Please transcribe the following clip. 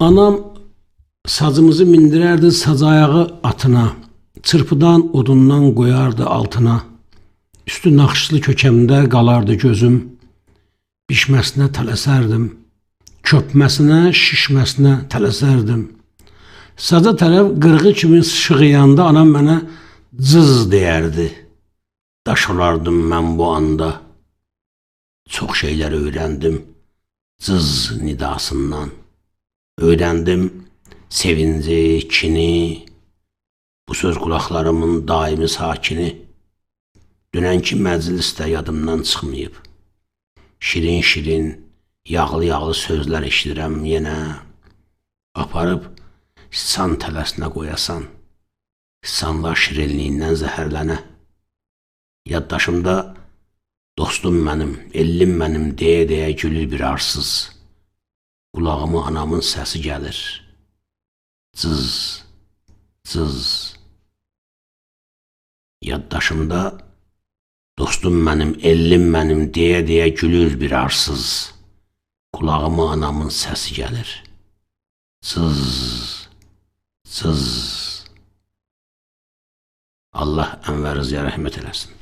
Anam sazımızı mindirərdi sac ayağı atına. Çırpıdan odundan qoyardı altına. Üstü naxışlı kökəmdə qalardı gözüm. Bişməsinə tələsərdim. Köpməsinə, şişməsinə tələsərdim. Saza tərəf qırğı kimi şığıyanda anam mənə cız deyərdi. Daş olardım mən bu anda. Çox şeylər öyrəndim cız nidasından. Öyrəndim sevinci, kini, bu söz qulaqlarımın daimi sakini. Dünənki məclisdə yadımdan çıxmayıb. Şirin-şirin, yağlı-yağlı sözlər eşidirəm yenə. Aparıb siçan tələsinə qoyasan. Siçanlar şirinliyindən zəhərlənə. Yaddaşımda dostum mənim, ellim mənim deyə-deyə gülür bir arsız. Qulağıma anamın səsi gəlir. Cız, cız. Yaddaşımda dostum mənim, ellim mənim deyə-deyə gülür bir arsız. Qulağıma anamın səsi gəlir. Cız, cız. Allah Ənvər Rızıya rəhmət eləsin.